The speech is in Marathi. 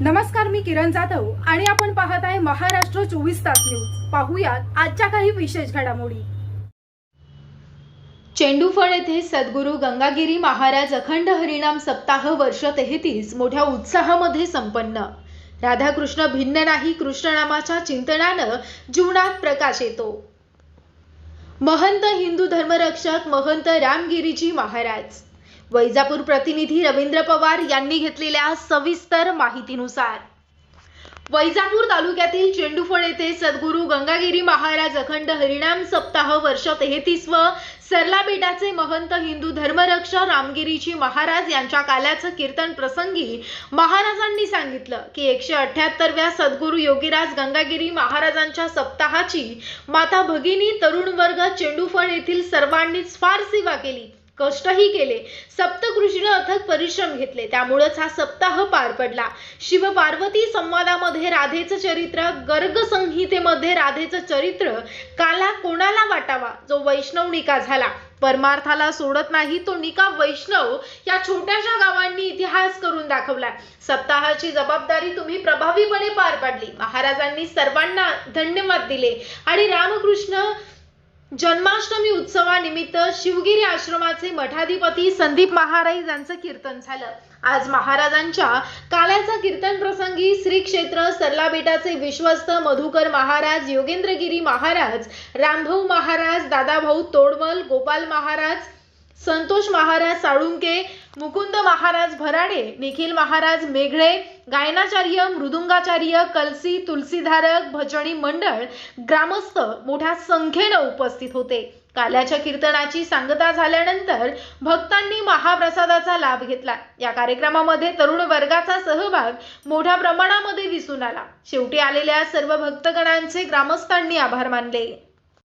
नमस्कार मी किरण जाधव आणि आपण पाहत आहे महाराष्ट्र चोवीस तास न्यूज. पाहूयात आजच्या काही विशेष घडामोडी. चेंडूफळ येथे सद्गुरू गंगागिरी महाराज अखंड हरिनाम सप्ताह वर्ष तेहतीस मोठ्या उत्साहामध्ये संपन्न. राधाकृष्ण भिन्न नाही कृष्णनामाच्या चिंतनानं जीवनात प्रकाश येतो. महंत हिंदू धर्मरक्षक महंत रामगिरीजी महाराज. वैजापूर प्रतिनिधी रवींद्र पवार यांनी घेतलेल्या सविस्तर माहितीनुसार. वैजापूर तालुक्यातील चेंडूफळ येथे सद्गुरू गंगागिरी महाराज अखंड हरिणाम सप्ताह वर्ष तेहतीस व सरला बेटाचे महंत हिंदू धर्मरक्ष रामगिरीची महाराज यांच्या काल्याचं कीर्तन प्रसंगी महाराजांनी सांगितलं की एकशे अठ्याहत्तरव्या सद्गुरू योगीराज गंगागिरी महाराजांच्या सप्ताहाची माता भगिनी तरुण वर्ग चेंडूफळ येथील सर्वांनीच फार सेवा केली. कष्टही केले. सप्तकृषीनं अथक परिश्रम घेतले. त्यामुळेच हा सप्ताह पार पडला. शिव पार्वती संवादामध्ये राधेचं चरित्र गर्ग संहितेमध्ये राधेचं चरित्र काला कोणाला वाटावा? जो वैष्णव निका झाला. परमार्थाला सोडत नाही तो निका वैष्णव या छोट्याशा गावांनी इतिहास करून दाखवला. सप्ताहाची जबाबदारी तुम्ही प्रभावीपणे पार पाडली. महाराजांनी सर्वांना धन्यवाद दिले आणि रामकृष्ण जन्माष्टमी उत्सवानिमित्त शिवगिरी आश्रमाचे मठाधिपती संदीप महाराज यांचं कीर्तन झालं. आज महाराजांच्या काल्याचा कीर्तन प्रसंगी श्री क्षेत्र सरला बेटाचे विश्वस्त मधुकर महाराज योगेंद्रगिरी महाराज रामभाऊ महाराज दादाभाऊ तोडमल गोपाल महाराज संतोष महाराज साळुंके मुकुंद महाराज भराडे निखिल महाराज मेघळे गायनाचार्य मृदुंगाचार्य कलसी तुलसीधारक भजनी मंडळ ग्रामस्थ मोठ्या संख्येनं उपस्थित होते. काल्याच्या कीर्तनाची सांगता झाल्यानंतर भक्तांनी महाप्रसादाचा लाभ घेतला. या कार्यक्रमामध्ये तरुण वर्गाचा सहभाग मोठ्या प्रमाणामध्ये दिसून आला. शेवटी आलेल्या सर्व भक्तगणांचे ग्रामस्थांनी आभार मानले.